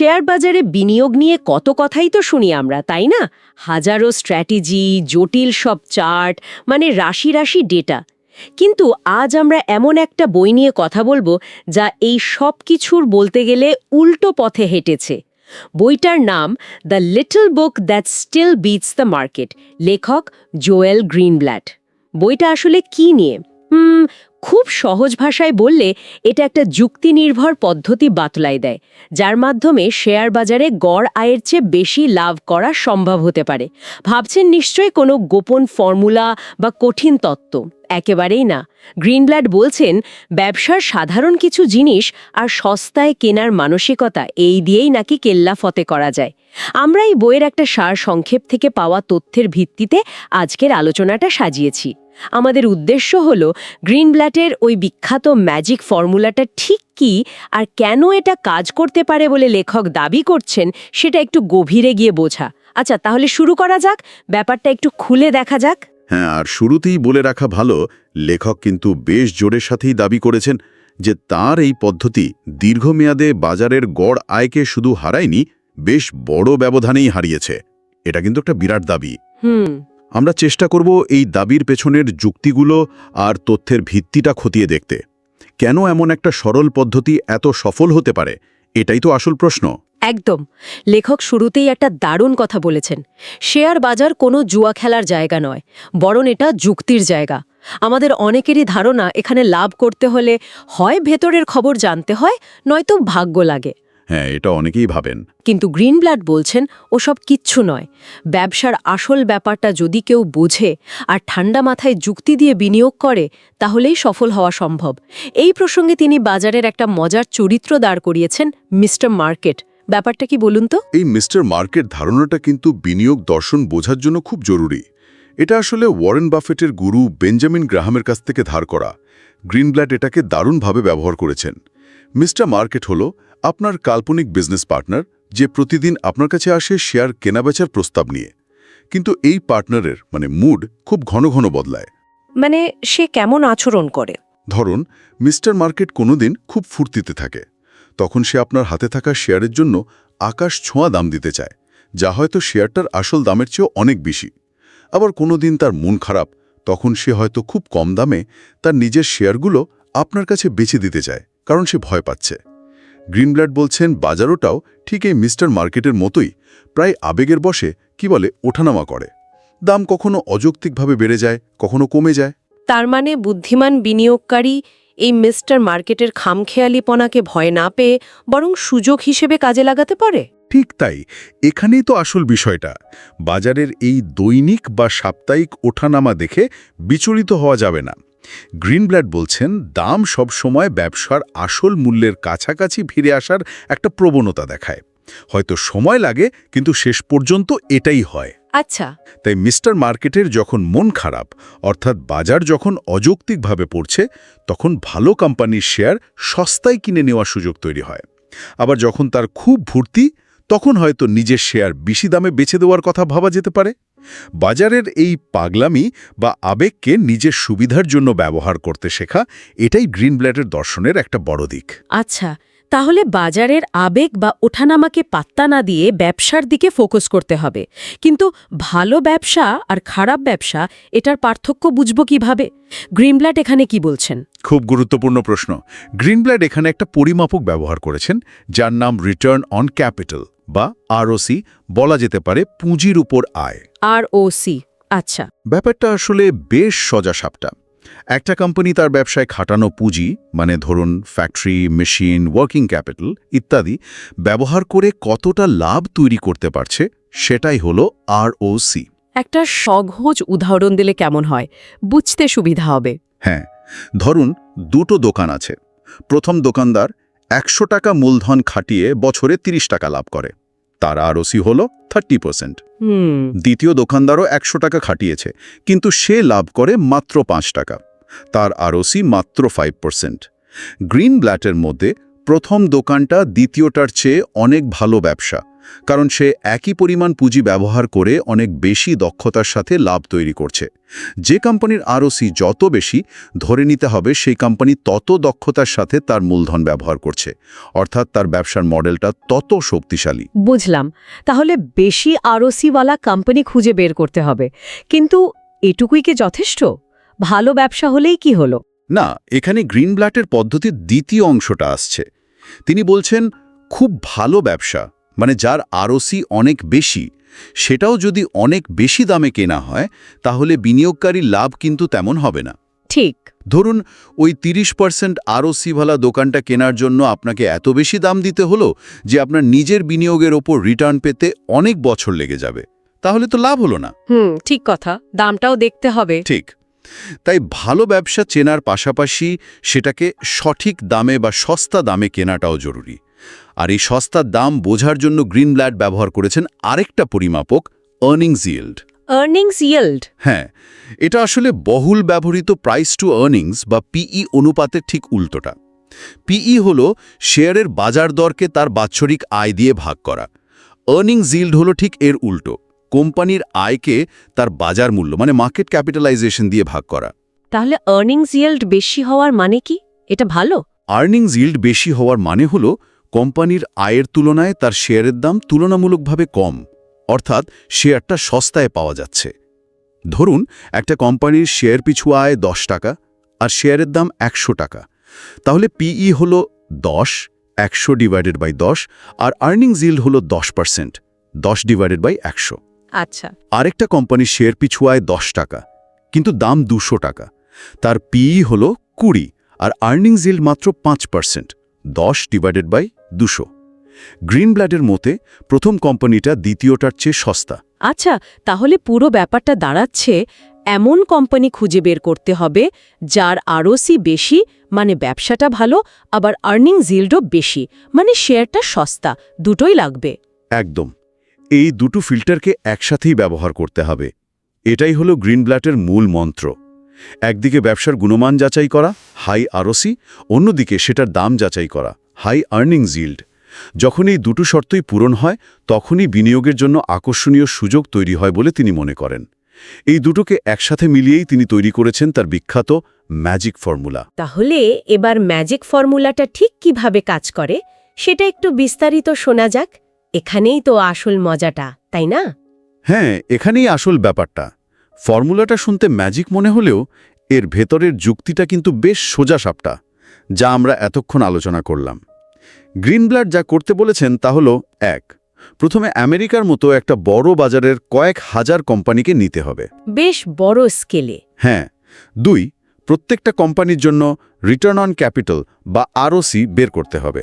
Share বাজারে বিনিয়োগ নিয়ে কত কথাই তো শুনি আমরা, তাই না? হাজারো স্ট্র্যাটেজি, জটিল সব চার্ট মানে রাশি রাশি ডেটা। কিন্তু আজ আমরা এমন একটা বই নিয়ে কথা বলব যা এই সব কিছুর বলতে গেলে উল্টো পথে হেঁটেছে। বইটার নাম the little book that still beats the market লেখক জোয়েল গ্রিনব্ল্যাট। বইটা আসলে কি নিয়ে? হুম খুব সহজ ভাষায় বললে এটা একটা যুক্তি নির্ভর পদ্ধতি বাতলাই দেয়, যার মাধ্যমে শেয়ার বাজারে গড় আয়ের চেয়ে বেশি লাভ করা সম্ভব হতে পারে। ভাবছেন নিশ্চয়ই কোনো গোপন ফর্মুলা বা কঠিন তত্ত্ব? একেবারেই না। গ্রিনব্ল্যাড বলছেন, ব্যবসার সাধারণ কিছু জিনিস আর সস্তায় কেনার মানসিকতা এই দিয়েই নাকি কেল্লা ফতে করা যায়। আমরা এই বইয়ের একটা সার সংক্ষেপ থেকে পাওয়া তথ্যের ভিত্তিতে আজকের আলোচনাটা সাজিয়েছি। আমাদের উদ্দেশ্য হল গ্রিনব্ল্যাটের ওই বিখ্যাত ম্যাজিক ফর্মুলাটা ঠিক কি আর কেন এটা কাজ করতে পারে বলে লেখক দাবি করছেন সেটা একটু গভীরে গিয়ে বোঝা। আচ্ছা তাহলে শুরু করা যাক ব্যাপারটা একটু খুলে দেখা যাক। হ্যাঁ আর শুরুতেই বলে রাখা ভালো লেখক কিন্তু বেশ জোরের সাথেই দাবি করেছেন যে তার এই পদ্ধতি দীর্ঘমেয়াদে বাজারের গড় আয়কে শুধু হারায়নি বেশ বড় ব্যবধানেই হারিয়েছে। এটা কিন্তু একটা বিরাট দাবি। হুম। আমরা চেষ্টা করব এই দাবির পেছনের যুক্তিগুলো আর তথ্যের ভিত্তিটা খতিয়ে দেখতে। কেন এমন একটা সরল পদ্ধতি এত সফল হতে পারে? এটাই তো আসল প্রশ্ন। একদম। লেখক শুরুতেই একটা দারুণ কথা বলেছেন। শেয়ার বাজার কোনো জুয়া খেলার জায়গা নয়, বরং এটা যুক্তির জায়গা। আমাদের অনেকেরই ধারণা, এখানে লাভ করতে হলে হয় ভেতরের খবর জানতে হয়, নয়তো ভাগ্য লাগে। হ্যাঁ এটা অনেকেই ভাবেন। কিন্তু গ্রিন ব্লাড বলছেন ওসব কিচ্ছু নয়। ব্যবসার আসল ব্যাপারটা যদি কেউ বোঝে আর ঠান্ডা মাথায় যুক্তি দিয়ে বিনিয়োগ করে তাহলেই সফল হওয়া সম্ভব। এই প্রসঙ্গে তিনি বাজারের একটা মজার চরিত্র দাঁড় করিয়েছেন মিস্টার মার্কেট। ব্যাপারটা কি বলুন তো? এই মিস্টার মার্কেট ধারণাটা কিন্তু বিনিয়োগ দর্শন বোঝার জন্য খুব জরুরি। এটা আসলে ওয়ারেন বাফেটের গুরু বেঞ্জামিন গ্রাহামের কাছ থেকে ধার করা। গ্রিনব্ল্যাড এটাকে দারুণভাবে ব্যবহার করেছেন। মিস্টার মার্কেট হলো আপনার কাল্পনিক বিজনেস পার্টনার যে প্রতিদিন আপনার কাছে আসে শেয়ার কেনাবেচার প্রস্তাব নিয়ে। কিন্তু এই পার্টনারের মানে মুড খুব ঘন ঘন বদলায়। মানে সে কেমন আচরণ করে? ধরুন মিস্টার মার্কেট কোনোদিন খুব ফুর্তিতে থাকে। তখন সে আপনার হাতে থাকা শেয়ারের জন্য আকাশ ছোঁয়া দাম দিতে চায় যা হয়তো শেয়ারটার আসল দামের চেয়েও অনেক বেশি। আবার কোনোদিন তার মন খারাপ তখন সে হয়তো খুব কম দামে তার নিজের শেয়ারগুলো আপনার কাছে বেছে দিতে চায় কারণ সে ভয় পাচ্ছে। গ্রিনব্ল্যাড বলছেন বাজারোটাও ঠিক এই মিস্টার মার্কেটের মতোই প্রায় আবেগের বসে কি বলে ওঠানামা করে। দাম কখনো অযৌক্তিকভাবে বেড়ে যায় কখনো কমে যায়। তার মানে বুদ্ধিমান বিনিয়োগকারী এই মিস্টার মার্কেটের খামখেয়ালিপনাকে ভয় না পেয়ে বরং সুযোগ হিসেবে কাজে লাগাতে পারে? ঠিক তাই এখানেই তো আসল বিষয়টা। বাজারের এই দৈনিক বা সাপ্তাহিক ওঠানামা দেখে বিচলিত হওয়া যাবে না। গ্রিনব্ল্যাড বলছেন দাম সবসময় ব্যবসার আসল মূল্যের কাছাকাছি ফিরে আসার একটা প্রবণতা দেখায়। হয়তো সময় লাগে কিন্তু শেষ পর্যন্ত এটাই হয়। আচ্ছা। তাই মিস্টার মার্কেটের যখন মন খারাপ অর্থাৎ বাজার যখন অযৌক্তিকভাবে পড়ছে তখন ভালো কোম্পানির শেয়ার সস্তায় কিনে নেওয়ার সুযোগ তৈরি হয়। আবার যখন তার খুব ভর্তি তখন হয়তো নিজের শেয়ার বেশি দামে বেছে দেওয়ার কথা ভাবা যেতে পারে। বাজারের এই পাগলামি বা আবেগকে নিজের সুবিধার জন্য ব্যবহার করতে শেখা এটাই গ্রিনব্ল্যাডের দর্শনের একটা বড় দিক। আচ্ছা তাহলে বাজারের আবেগ বা ওঠানামাকে পাত্তা না দিয়ে ব্যবসার দিকে ফোকাস করতে হবে। কিন্তু ভালো ব্যবসা আর খারাপ ব্যবসা এটার পার্থক্য বুঝব কীভাবে? গ্রিনব্ল্যাড এখানে কি বলছেন? খুব গুরুত্বপূর্ণ প্রশ্ন। গ্রিনব্ল্যাড এখানে একটা পরিমাপক ব্যবহার করেছেন যার নাম রিটার্ন অন ক্যাপিটাল বা আরওসি বলা যেতে পারে পুঁজির উপর আয়। আর ও আচ্ছা। ব্যাপারটা আসলে বেশ সজা সাপটা একটা কোম্পানি তার ব্যবসায় খাটানো পুঁজি মানে ধরুন ফ্যাক্টরি মেশিন ওয়ার্কিং ক্যাপিটাল ইত্যাদি ব্যবহার করে কতটা লাভ তৈরি করতে পারছে সেটাই হলো আরওসি একটা সহজ উদাহরণ দিলে কেমন হয়? বুঝতে সুবিধা হবে। হ্যাঁ ধরুন দুটো দোকান আছে। প্রথম দোকানদার একশো টাকা মূলধন খাটিয়ে বছরে ৩০ টাকা লাভ করে। তার আরওসি হল থার্টি পার্সেন্ট। দ্বিতীয় দোকানদারও একশো টাকা খাটিয়েছে কিন্তু সে লাভ করে মাত্র পাঁচ টাকা। তার আরওসি মাত্র ফাইভ পার্সেন্ট। গ্রিন ব্ল্যাটের মধ্যে প্রথম দোকানটা দ্বিতীয়টার চেয়ে অনেক ভালো ব্যবসা। কারণ সে একই পরিমাণ পুঁজি ব্যবহার করে অনেক বেশি দক্ষতার সাথে লাভ তৈরি করছে। যে কোম্পানির আরওসি যত বেশি ধরে নিতে হবে সেই কোম্পানি তত দক্ষতার সাথে তার মূলধন ব্যবহার করছে। অর্থাৎ তার ব্যবসার মডেলটা তত শক্তিশালী। বুঝলাম। তাহলে বেশি আরওসিওয়ালা কোম্পানি খুঁজে বের করতে হবে। কিন্তু এটুকুই কি যথেষ্ট? ভালো ব্যবসা হলেই কি হলো? না এখানে গ্রিন ব্লাটের পদ্ধতির দ্বিতীয় অংশটা আসছে। তিনি বলছেন খুব ভালো ব্যবসা। মানে যার আরওসি অনেক বেশি সেটাও যদি অনেক বেশি দামে কেনা হয় তাহলে বিনিয়োগকারী লাভ কিন্তু তেমন হবে না। ঠিক। ধরুন ওই তিরিশ পার্সেন্ট আরওসিওয়ালা দোকানটা কেনার জন্য আপনাকে এত বেশি দাম দিতে হলো যে আপনার নিজের বিনিয়োগের ওপর রিটার্ন পেতে অনেক বছর লেগে যাবে। তাহলে তো লাভ হলো না। হুম ঠিক কথা। দামটাও দেখতে হবে। ঠিক। তাই ভালো ব্যবসা চেনার পাশাপাশি সেটাকে সঠিক দামে বা সস্তা দামে কেনাটাও জরুরি। আর এই সস্তার দাম বোঝার জন্য গ্রিনব্ল্যাড ব্যবহার করেছেন আরেকটা পরিমাপক আর্নিংস yield. আর্নিংস ইয়েল্ড হ্যাঁ এটা আসলে বহুল ব্যবহৃত প্রাইস টু আর্নিংস বা পিই অনুপাতের ঠিক উল্টোটা। পিই হল শেয়ারের বাজার দরকে তার বাৎসরিক আয় দিয়ে ভাগ করা। আর্নিংস yield হলো ঠিক এর উল্টো কোম্পানির আয়কে তার বাজার মূল্য মানে মার্কেট ক্যাপিটালাইজেশন দিয়ে ভাগ করা। তাহলে আর্নিংস ইয়েল্ড বেশি হওয়ার মানে কি? এটা ভালো? আর্নিংস yield বেশি হওয়ার মানে হল কোম্পানির আয়ের তুলনায় তার শেয়ারের দাম তুলনামূলকভাবে কম অর্থাৎ শেয়ারটা সস্তায় পাওয়া যাচ্ছে। ধরুন একটা কোম্পানির শেয়ার পিছু আয় দশ টাকা আর শেয়ারের দাম একশো টাকা। তাহলে পিই হল দশ একশো ডিভাইডেড বাই দশ আর আর্নিং জিল হল দশ পার্সেন্ট দশ ডিভাইডেড বাই একশো। আচ্ছা। আরেকটা কোম্পানির শেয়ার পিছু আয় দশ টাকা কিন্তু দাম দুশো টাকা। তার পিই হল কুড়ি আর আর্নিং জিল মাত্র পাঁচ পার্সেন্ট দশ ডিভাইডেড বাই দুশো। গ্রিনব্ল্যাডের মতে প্রথম কোম্পানিটা দ্বিতীয়টার চেয়ে সস্তা। আচ্ছা তাহলে পুরো ব্যাপারটা দাঁড়াচ্ছে এমন কোম্পানি খুঁজে বের করতে হবে যার আরওসি বেশি মানে ব্যবসাটা ভালো আবার আর্নিং জিল্ডও বেশি মানে শেয়ারটা সস্তা দুটোই লাগবে। একদম। এই দুটো ফিল্টারকে একসাথেই ব্যবহার করতে হবে। এটাই হলো গ্রিনব্ল্যাটের মূল মন্ত্র। একদিকে ব্যবসার গুণমান যাচাই করা হাই আরওসি অন্যদিকে সেটার দাম যাচাই করা। হাই আর্নিং জিল্ড যখন এই দুটো শর্তই পূরণ হয় তখনই বিনিয়োগের জন্য আকর্ষণীয় সুযোগ তৈরি হয় বলে তিনি মনে করেন। এই দুটোকে একসাথে মিলিয়েই তিনি তৈরি করেছেন তার বিখ্যাত ম্যাজিক ফর্মুলা তাহলে এবার ম্যাজিক ফর্মুলাটা ঠিক কীভাবে কাজ করে সেটা একটু বিস্তারিত শোনা যাক। এখানেই তো আসল মজাটা তাই না? হ্যাঁ এখানেই আসল ব্যাপারটা। ফর্মুলাটা শুনতে ম্যাজিক মনে হলেও এর ভেতরের যুক্তিটা কিন্তু বেশ সোজা সাপটা যা আমরা এতক্ষণ আলোচনা করলাম। গ্রিনব্লাড যা করতে বলেছেন তা হল এক। প্রথমে আমেরিকার মতো একটা বড় বাজারের কয়েক হাজার কোম্পানিকে নিতে হবে। বেশ বড় স্কেলে। হ্যাঁ। দুই প্রত্যেকটা কোম্পানির জন্য রিটার্ন অন ক্যাপিটাল বা আরওসি বের করতে হবে।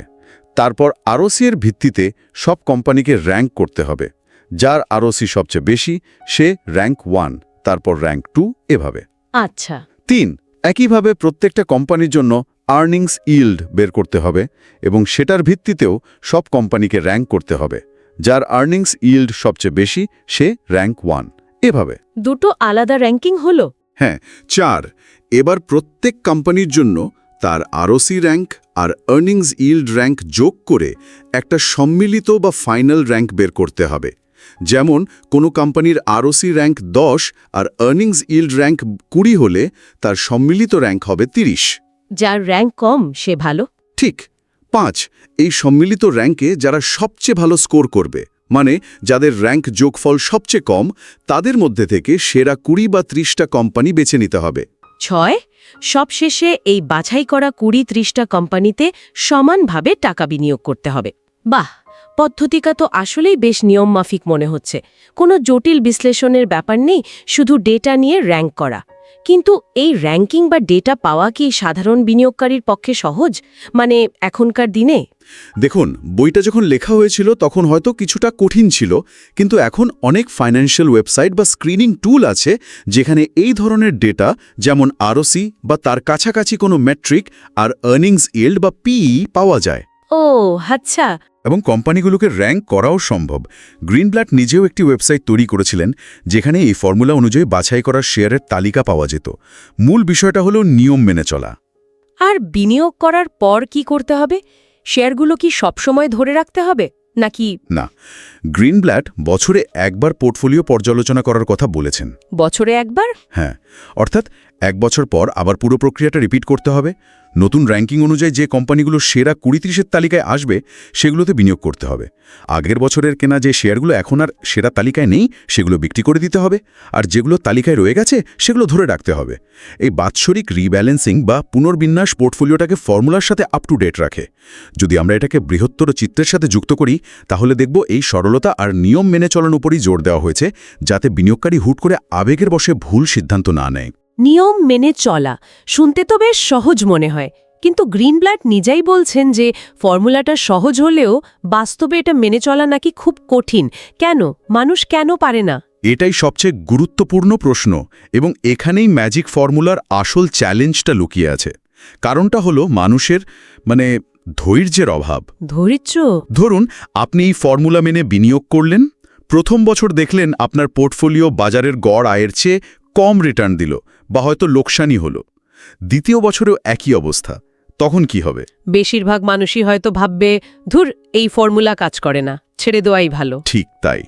তারপর আরওসি এর ভিত্তিতে সব কোম্পানিকে র্যাঙ্ক করতে হবে। যার আরওসি সবচেয়ে বেশি সে র্যাঙ্ক ওয়ান তারপর র্যাঙ্ক টু এভাবে। আচ্ছা। তিন একইভাবে প্রত্যেকটা কোম্পানির জন্য আর্নিংস ইল্ড বের করতে হবে এবং সেটার ভিত্তিতেও সব কোম্পানিকে র্যাঙ্ক করতে হবে। যার আর্নিংস ইল্ড সবচেয়ে বেশি সে র্যাঙ্ক ওয়ান। এভাবে। দুটো আলাদা র্যাঙ্কিং হলো? হ্যাঁ চার। এবার প্রত্যেক কোম্পানির জন্য তার আরওসি র্যাঙ্ক আর আর্নিংস ইল্ড র্যাঙ্ক যোগ করে একটা সম্মিলিত বা ফাইনাল র্যাঙ্ক বের করতে হবে। যেমন কোনো কোম্পানির আরওসি র্যাঙ্ক দশ আর আর্নিংস ইল্ড র্যাঙ্ক কুড়ি হলে তার সম্মিলিত র্যাঙ্ক হবে তিরিশ। যার র্যাঙ্ক কম সে ভালো। ঠিক। পাঁচ এই সম্মিলিত র্যাঙ্কে যারা সবচেয়ে ভালো স্কোর করবে মানে যাদের র্যাঙ্ক যোগফল সবচেয়ে কম তাদের মধ্যে থেকে সেরা কুড়ি বা ত্রিশটা কোম্পানি বেছে নিতে হবে। ছয় সবশেষে এই বাছাই করা কুড়ি ত্রিশটা কোম্পানিতে সমানভাবে টাকা বিনিয়োগ করতে হবে। বাহ! পদ্ধতিকা তো আসলেই বেশ নিয়মমাফিক মনে হচ্ছে। কোনো জটিল বিশ্লেষণের ব্যাপার নেই শুধু ডেটা নিয়ে র্যাঙ্ক করা। কিন্তু এই র্যাঙ্কিং বা ডেটা পাওয়া কি সাধারণ বিনিয়োগকারীর পক্ষে সহজ? মানে এখনকার দিনে? দেখুন, বইটা যখন লেখা হয়েছিল তখন হয়তো কিছুটা কঠিন ছিল, কিন্তু এখন অনেক ফাইন্যান্সিয়াল ওয়েবসাইট বা স্ক্রিনিং টুল আছে যেখানে এই ধরনের ডেটা যেমন আরওসি বা তার কাছাকাছি কোনো মেট্রিক আর আর্নিংস yield বা পিই পাওয়া যায়। ও আচ্ছা। এবং কোম্পানিগুলোকে র্যাঙ্ক করাও সম্ভব। গ্রিনব্ল্যাট নিজেও একটি ওয়েবসাইট তৈরি করেছিলেন যেখানে এই ফর্মুলা অনুযায়ী বাছাই করা শেয়ারের তালিকা পাওয়া যেত। মূল বিষয়টা হলো নিয়ম মেনে চলা। আর বিনিয়োগ করার পর কি করতে হবে? শেয়ারগুলো কি সবসময় ধরে রাখতে হবে নাকি না। গ্রিনব্ল্যাট বছরে একবার পোর্টফোলিও পর্যালোচনা করার কথা বলেছেন। বছরে একবার? হ্যাঁ। অর্থাৎ এক বছর পর আবার পুরো প্রক্রিয়াটা রিপিট করতে হবে। নতুন র্যাঙ্কিং অনুযায়ী যে কোম্পানিগুলো সেরা কুড়ি ত্রিশের তালিকায় আসবে, সেগুলোতে বিনিয়োগ করতে হবে। আগের বছরের কেনা যে শেয়ারগুলো এখন আর সেরা তালিকায় নেই, সেগুলো বিক্রি করে দিতে হবে। আর যেগুলো তালিকায় রয়ে গেছে, সেগুলো ধরে রাখতে হবে। এই বাৎসরিক রিব্যালেন্সিং বা পুনর্বিন্যাস পোর্টফোলিওটাকে ফর্মুলার সাথে আপ টু ডেট রাখে। যদি আমরা এটাকে বৃহত্তর চিত্রের সাথে যুক্ত করি, তাহলে দেখব এই সরলতা আর নিয়ম মেনে চলার উপরই জোর দেওয়া হয়েছে, যাতে বিনিয়োগকারী হুট করে আবেগের বসে ভুল সিদ্ধান্ত না নেয়। নিয়ম মেনে চলা। শুনতে তো বেশ সহজ মনে হয়। কিন্তু গ্রিনব্লাড নিজেই বলছেন যে ফর্মুলাটা সহজ হলেও বাস্তবে এটা মেনে চলা নাকি খুব কঠিন। কেন? মানুষ কেন পারে না? এটাই সবচেয়ে গুরুত্বপূর্ণ প্রশ্ন এবং এখানেই ম্যাজিক ফর্মুলার আসল চ্যালেঞ্জটা লুকিয়ে আছে। কারণটা হলো মানুষের মানে ধৈর্যের অভাব। ধৈর্য? ধরুন আপনি এই ফর্মুলা মেনে বিনিয়োগ করলেন প্রথম বছর দেখলেন আপনার পোর্টফোলিও বাজারের গড় আয়ের চেয়ে কম রিটার্ন দিল বা হয়তো লোকসানি হলো। দ্বিতীয় বছরেও একই অবস্থা তখন কি হবে? বেশিরভাগ মানুষই হয়তো ভাববে ধুর এই ফর্মুলা কাজ করে না ছেড়ে দেওয়াই ভালো। ঠিক তাই।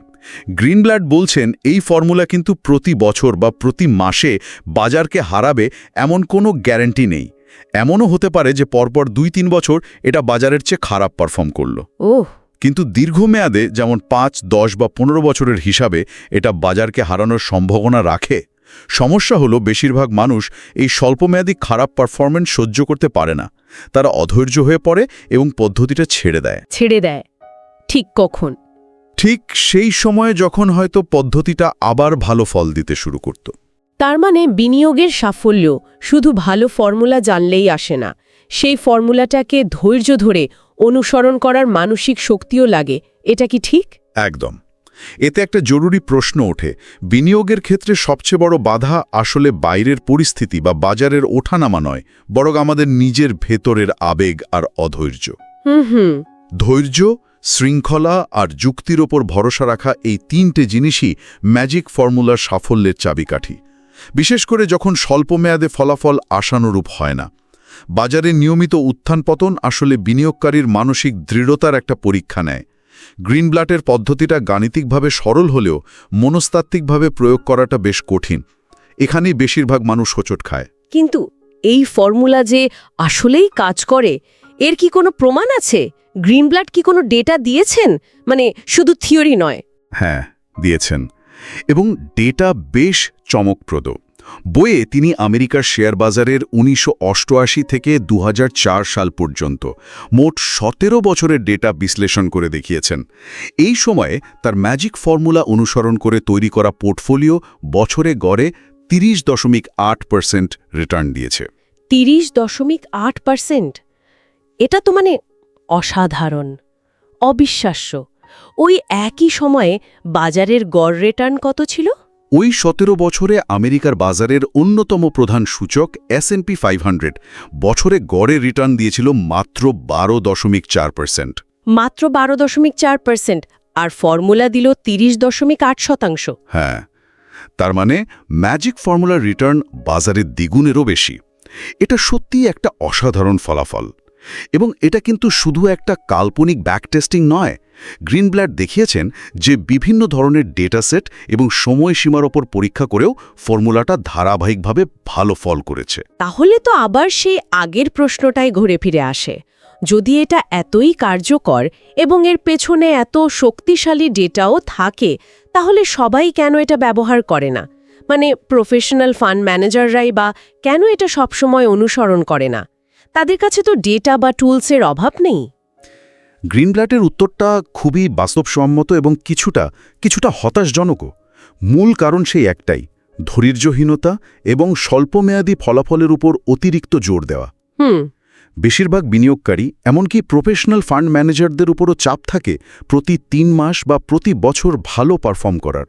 গ্রিনব্লাড বলছেন এই ফর্মুলা কিন্তু প্রতি বছর বা প্রতি মাসে বাজারকে হারাবে এমন কোনো গ্যারান্টি নেই। এমনও হতে পারে যে পরপর দুই তিন বছর এটা বাজারের চেয়ে খারাপ পারফর্ম করল। ওহ। কিন্তু দীর্ঘমেয়াদে যেমন পাঁচ দশ বা পনেরো বছরের হিসাবে এটা বাজারকে হারানোর সম্ভাবনা রাখে সমস্যা হলো বেশিরভাগ মানুষ এই স্বল্পমেয়াদী খারাপ পারফরমেন্স সহ্য করতে পারে না। তারা অধৈর্য হয়ে পড়ে এবং পদ্ধতিটা ছেড়ে দেয়। ছেড়ে দেয়। ঠিক কখন? ঠিক সেই সময়ে যখন হয়তো পদ্ধতিটা আবার ভালো ফল দিতে শুরু করত। তার মানে বিনিয়োগের সাফল্য শুধু ভালো ফর্মুলা জানলেই আসে না। সেই ফর্মুলাটাকে ধৈর্য ধরে অনুসরণ করার মানসিক শক্তিও লাগে। এটা কি ঠিক? একদম। এতে একটা জরুরি প্রশ্ন ওঠে বিনিয়োগের ক্ষেত্রে সবচেয়ে বড় বাধা আসলে বাইরের পরিস্থিতি বা বাজারের ওঠানামা নয় বরং আমাদের নিজের ভেতরের আবেগ আর অধৈর্য। ধৈর্য শৃঙ্খলা আর যুক্তির ওপর ভরসা রাখা এই তিনটে জিনিসই ম্যাজিক ফর্মুলার সাফল্যের চাবিকাঠি। বিশেষ করে যখন স্বল্পমেয়াদে ফলাফল আশানুরূপ হয় না। বাজারে নিয়মিত উত্থান পতন আসলে বিনিয়োগকারীর মানসিক দৃঢ়তার একটা পরীক্ষা নেয়। গ্রিনব্লাটের পদ্ধতিটা গাণিতিকভাবে সরল হলেও মনস্তাত্ত্বিকভাবে প্রয়োগ করাটা বেশ কঠিন। এখানেই বেশিরভাগ মানুষ হোঁচট খায়। কিন্তু এই ফর্মুলা যে আসলেই কাজ করে এর কি কোনো প্রমাণ আছে? গ্রিনব্লাড কি কোনো ডেটা দিয়েছেন? মানে শুধু থিওরি নয়। হ্যাঁ দিয়েছেন। এবং ডেটা বেশ চমকপ্রদ। বইয়ে তিনি আমেরিকার শেয়ার বাজারের উনিশশো অষ্টআশি থেকে দু হাজার চার সাল পর্যন্ত মোট সতেরো বছরের ডেটা বিশ্লেষণ করে দেখিয়েছেন। এই সময়ে তার ম্যাজিক ফর্মুলা অনুসরণ করে তৈরি করা পোর্টফোলিও বছরে গড়ে তিরিশ দশমিক আট পার্সেন্ট রিটার্ন দিয়েছে। তিরিশ দশমিক আট পার্সেন্ট? এটা তো মানে অসাধারণ, অবিশ্বাস্য। ওই একই সময়ে বাজারের গড় রিটার্ন কত ছিল? ওই সতেরো বছরে আমেরিকার বাজারের অন্যতম প্রধান সূচক এসএনপি ফাইভ হান্ড্রেড বছরে গড়ে রিটার্ন দিয়েছিল মাত্র বারো দশমিক চার পার্সেন্ট মাত্র বারো দশমিক চার পার্সেন্ট আর ফর্মুলা দিল তিরিশ দশমিক আট শতাংশ। হ্যাঁ তার মানে ম্যাজিক ফর্মুলার রিটার্ন বাজারের দ্বিগুণেরও বেশি। এটা সত্যিই একটা অসাধারণ ফলাফল। এবং এটা কিন্তু শুধু একটা কাল্পনিক ব্যাকটেস্টিং নয় গ্রিনব্ল্যাড দেখিয়েছেন যে বিভিন্ন ধরনের ডেটা সেট এবং সময়সীমার ওপর পরীক্ষা করেও ফর্মুলাটা ধারাবাহিকভাবে ভালো ফল করেছে। তাহলে তো আবার সেই আগের প্রশ্নটাই ঘুরে ফিরে আসে। যদি এটা এতই কার্যকর এবং এর পেছনে এত শক্তিশালী ডেটাও থাকে, তাহলে সবাই কেন এটা ব্যবহার করে না? মানে প্রফেশনাল ফান্ড ম্যানেজাররাই বা কেন এটা সবসময় অনুসরণ করে না? তাদের কাছে তো ডেটা বা টুলসের অভাব নেই। গ্রিনব্ল্যাটের উত্তরটা খুবই বাস্তবসম্মত এবং কিছুটা কিছুটা হতাশজনকও। মূল কারণ সেই একটাই ধৈর্যহীনতা এবং স্বল্পমেয়াদী ফলাফলের উপর অতিরিক্ত জোর দেওয়া। বেশিরভাগ বিনিয়োগকারী এমনকি প্রফেশনাল ফান্ড ম্যানেজারদের উপরও চাপ থাকে প্রতি তিন মাস বা প্রতি বছর ভালো পারফর্ম করার।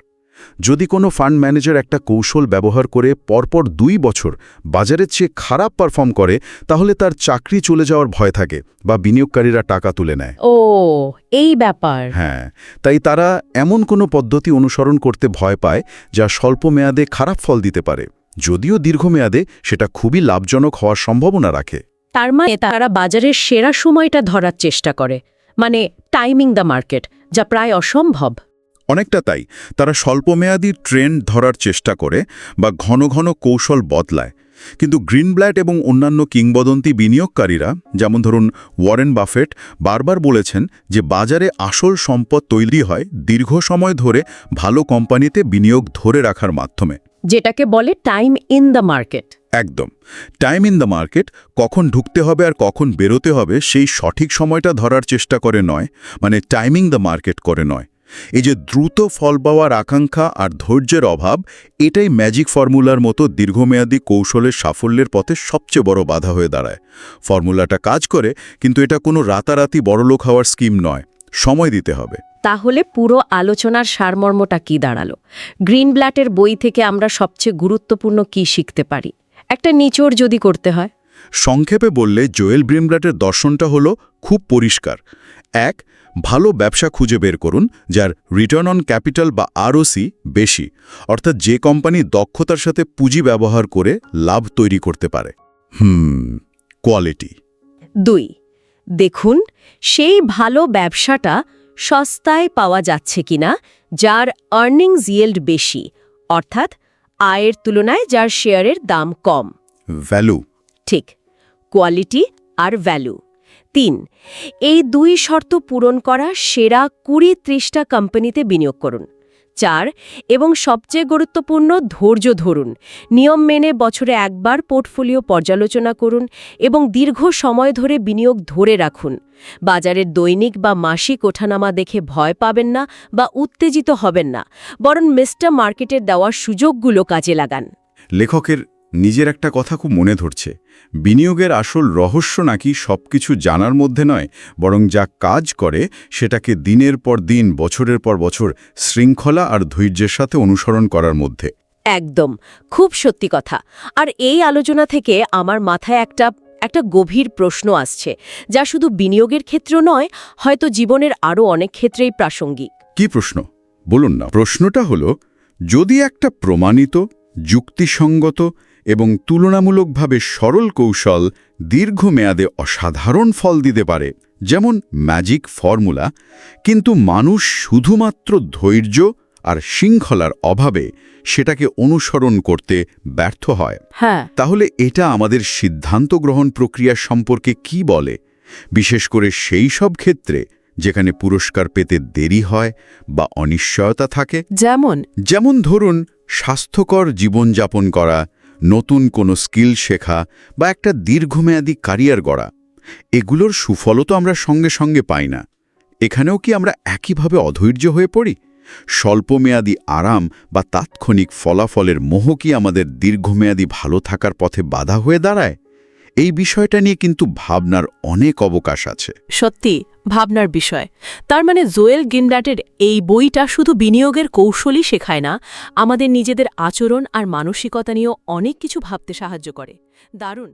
যদি কোনো ফান্ড ম্যানেজার একটা কৌশল ব্যবহার করে পরপর দুই বছর বাজারের চেয়ে খারাপ পারফর্ম করে তাহলে তার চাকরি চলে যাওয়ার ভয় থাকে বা বিনিয়োগকারীরা টাকা তুলে নেয়। ও এই ব্যাপার। হ্যাঁ তাই তারা এমন কোনো পদ্ধতি অনুসরণ করতে ভয় পায় যা স্বল্প মেয়াদে খারাপ ফল দিতে পারে যদিও দীর্ঘমেয়াদে সেটা খুবই লাভজনক হওয়ার সম্ভাবনা রাখে। তার মানে তারা বাজারের সেরা সময়টা ধরার চেষ্টা করে মানে টাইমিং দ্য মার্কেট যা প্রায় অসম্ভব। অনেকটা তাই। তারা স্বল্পমেয়াদী ট্রেন্ড ধরার চেষ্টা করে বা ঘন ঘন কৌশল বদলায়। কিন্তু গ্রিনব্ল্যাট এবং অন্যান্য কিংবদন্তি বিনিয়োগকারীরা যেমন ধরুন ওয়ারেন বাফেট বারবার বলেছেন যে বাজারে আসল সম্পদ তৈরি হয় দীর্ঘ সময় ধরে ভালো কোম্পানিতে বিনিয়োগ ধরে রাখার মাধ্যমে। যেটাকে বলে টাইম ইন দ্য মার্কেট। একদম। টাইম ইন দ্য মার্কেট কখন ঢুকতে হবে আর কখন বেরোতে হবে সেই সঠিক সময়টা ধরার চেষ্টা করে নয় মানে টাইমিং দ্য মার্কেট করে নয়। এই যে দ্রুত ফল পাওয়ার আকাঙ্ক্ষা আর ধৈর্যের অভাব এটাই ম্যাজিক ফর্মুলার মতো দীর্ঘমেয়াদী কৌশলের সাফল্যের পথে সবচেয়ে বড় বাধা হয়ে দাঁড়ায়। ফর্মুলাটা কাজ করে কিন্তু এটা কোনো রাতারাতি বড়লোক হওয়ার স্কিম নয়। সময় দিতে হবে। তাহলে পুরো আলোচনার সারমর্মটা কি দাঁড়াল? গ্রিন ব্ল্যাটের বই থেকে আমরা সবচেয়ে গুরুত্বপূর্ণ কি শিখতে পারি? একটা নিচোড় যদি করতে হয়। সংক্ষেপে বললে জোয়েল ব্রিমব্লাটের দর্শনটা হলো খুব পরিষ্কার। এক ভালো ব্যবসা খুঁজে বের করুন যার রিটার্ন অন ক্যাপিটাল বা আরওসি বেশি অর্থাৎ যে কোম্পানি দক্ষতার সাথে পুঁজি ব্যবহার করে লাভ তৈরি করতে পারে। হুম কোয়ালিটি দুই দেখুন সেই ভালো ব্যবসাটা সস্তায় পাওয়া যাচ্ছে কিনা যার আর্নিংস ইয়েল্ড বেশি অর্থাৎ আয়ের তুলনায় যার শেয়ারের দাম কম। ভ্যালু ঠিক কোয়ালিটি আর ভ্যালু তিন। এই দুই শর্ত পূরণ করা সেরা কুড়ি ত্রিশটা কোম্পানিতে বিনিয়োগ করুন। চার, এবং সবচেয়ে গুরুত্বপূর্ণ ধৈর্য ধরুন। নিয়ম মেনে বছরে একবার পোর্টফোলিও পর্যালোচনা করুন এবং দীর্ঘ সময় ধরে বিনিয়োগ ধরে রাখুন। বাজারের দৈনিক বা মাসিক ওঠানামা দেখে ভয় পাবেন না বা উত্তেজিত হবেন না, বরং মিস্টার মার্কেটের দেওয়া সুযোগগুলো কাজে লাগান। লেখকের নিজের একটা কথা খুব মনে ধরছে। বিনিয়োগের আসল রহস্য নাকি সবকিছু জানার মধ্যে নয় বরং যা কাজ করে সেটাকে দিনের পর দিন বছরের পর বছর শৃঙ্খলা আর ধৈর্যের সাথে অনুসরণ করার মধ্যে। একদম খুব সত্যি কথা। আর এই আলোচনা থেকে আমার মাথায় একটা একটা গভীর প্রশ্ন আসছে যা শুধু বিনিয়োগের ক্ষেত্র নয় হয়তো জীবনের আরও অনেক ক্ষেত্রেই প্রাসঙ্গিক। কি প্রশ্ন? বলুন না। প্রশ্নটা হলো যদি একটা প্রমাণিত যুক্তিসঙ্গত এবং তুলনামূলকভাবে সরল কৌশল দীর্ঘমেয়াদে অসাধারণ ফল দিতে পারে যেমন ম্যাজিক ফর্মুলা কিন্তু মানুষ শুধুমাত্র ধৈর্য আর শৃঙ্খলার অভাবে সেটাকে অনুসরণ করতে ব্যর্থ হয়। হ্যাঁ। তাহলে এটা আমাদের সিদ্ধান্ত গ্রহণ প্রক্রিয়া সম্পর্কে কি বলে? বিশেষ করে সেই সব ক্ষেত্রে যেখানে পুরস্কার পেতে দেরি হয় বা অনিশ্চয়তা থাকে? যেমন? যেমন ধরুন স্বাস্থ্যকর জীবনযাপন করা নতুন কোনো স্কিল শেখা বা একটা দীর্ঘমেয়াদী কারিয়ার গড়া। এগুলোর সুফলও তো আমরা সঙ্গে সঙ্গে পাই না। এখানেও কি আমরা একইভাবে অধৈর্য হয়ে পড়ি? স্বল্পমেয়াদী আরাম বা তাৎক্ষণিক ফলাফলের মোহ কি আমাদের দীর্ঘমেয়াদী ভালো থাকার পথে বাধা হয়ে দাঁড়ায়? এই বিষয়টা নিয়ে কিন্তু ভাবনার অনেক অবকাশ আছে। সত্যি, ভাবনার বিষয়। তার মানে জোয়েল গিন্ডাটের এই বইটা শুধু বিনিয়োগের কৌশলই শেখায় না, আমাদের নিজেদের আচরণ আর মানসিকতা নিয়েও অনেক কিছু ভাবতে সাহায্য করে। দারুণ।